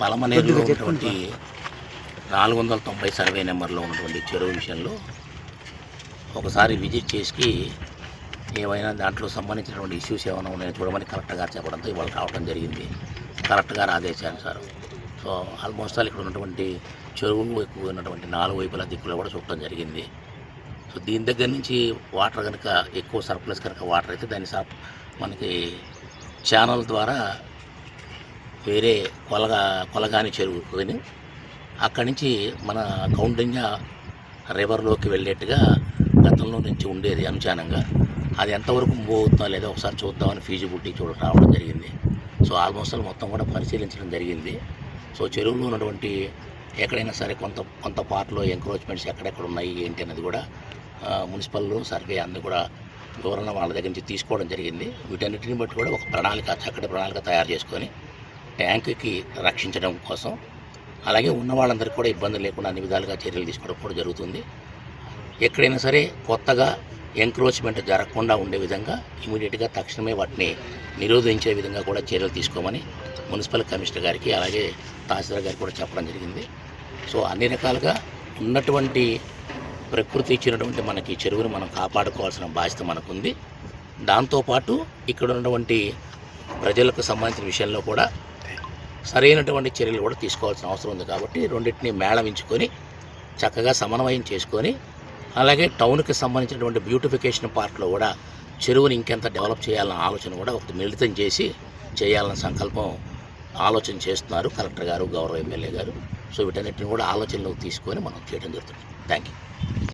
పలమనేరులో ఉన్నటువంటి నాలుగు వందల తొంభై సర్వే నెంబర్లో ఉన్నటువంటి చెరువు విషయంలో ఒకసారి విజిట్ చేసి ఏమైనా దాంట్లో సంబంధించినటువంటి ఇష్యూస్ ఏమైనా ఉన్నాయో చూడమని కలెక్టర్ గారు చెప్పడంతో ఇవాళ రావడం జరిగింది. కలెక్టర్ గారు ఆదేశానుసారం సో ఆల్మోస్ట్ ఆల్ ఇక్కడ ఉన్నటువంటి చెరువులు ఎక్కువ ఉన్నటువంటి నాలుగు వైపుల దిక్కులో కూడా చూడటం జరిగింది. సో దీని దగ్గర నుంచి వాటర్ కనుక ఎక్కువ సర్ప్లస్ కనుక వాటర్ అయితే దాన్ని మనకి ఛానల్ ద్వారా వేరే కొలగా కొలగాని చెరువుని అక్కడి నుంచి మన కౌండిన్య రివర్లోకి వెళ్ళేట్టుగా గతంలో నుంచి ఉండేది అనుచానంగా. అది ఎంతవరకు మూవ్ అవుతుందో లేదో ఒకసారి చూద్దామని ఫీజిబిలిటీ చూడ రావడం జరిగింది. సో ఆల్మోస్ట్ మొత్తం కూడా పరిశీలించడం జరిగింది. సో చెరువులో ఉన్నటువంటి ఎక్కడైనా సరే కొంత కొంత పార్ట్లో ఎంక్రోచ్మెంట్స్ ఎక్కడెక్కడ ఉన్నాయి ఏంటి అనేది కూడా మున్సిపల్లో మున్సిపల్ సర్వే అన్ని కూడా వివరణ వాళ్ళ దగ్గర నుంచి తీసుకోవడం జరిగింది. వీటన్నిటిని బట్టి కూడా ఒక ప్రణాళిక చక్కటి ప్రణాళిక తయారు చేసుకొని ట్యాంక్కి రక్షించడం కోసం. అలాగే ఉన్న వాళ్ళందరికీ కూడా ఇబ్బంది లేకుండా అన్ని విధాలుగా చర్యలు తీసుకోవడం కూడా జరుగుతుంది. ఎక్కడైనా సరే కొత్తగా ఎంక్రోచ్మెంట్ జరగకుండా ఉండే విధంగా ఇమీడియట్గా తక్షణమే వాటిని నిరోధించే విధంగా కూడా చర్యలు తీసుకోమని మున్సిపల్ కమిషనర్ గారికి అలాగే తహసీల్దార్ గారికి కూడా చెప్పడం జరిగింది. సో అన్ని రకాలుగా ఉన్నటువంటి ప్రకృతి ఇచ్చినటువంటి మనకి చెరువును మనం కాపాడుకోవాల్సిన బాధ్యత మనకుంది. దాంతోపాటు ఇక్కడ ఉన్నటువంటి ప్రజలకు సంబంధించిన విషయంలో కూడా సరైనటువంటి చర్యలు కూడా తీసుకోవాల్సిన అవసరం ఉంది కాబట్టి రెండింటిని మేళవించుకొని చక్కగా సమన్వయం చేసుకొని అలాగే టౌన్కి సంబంధించినటువంటి బ్యూటిఫికేషన్ పార్ట్లో కూడా చెరువుని ఇంకెంత డెవలప్ చేయాలన్న ఆలోచన కూడా ఒకటి మిళితం చేసి చేయాలన్న సంకల్పం ఆలోచన చేస్తున్నారు కలెక్టర్ గారు గౌరవ ఎమ్మెల్యే గారు. సో వీటన్నిటిని కూడా ఆలోచనలోకి తీసుకొని మనం చేయడం జరుగుతుంది. Thank you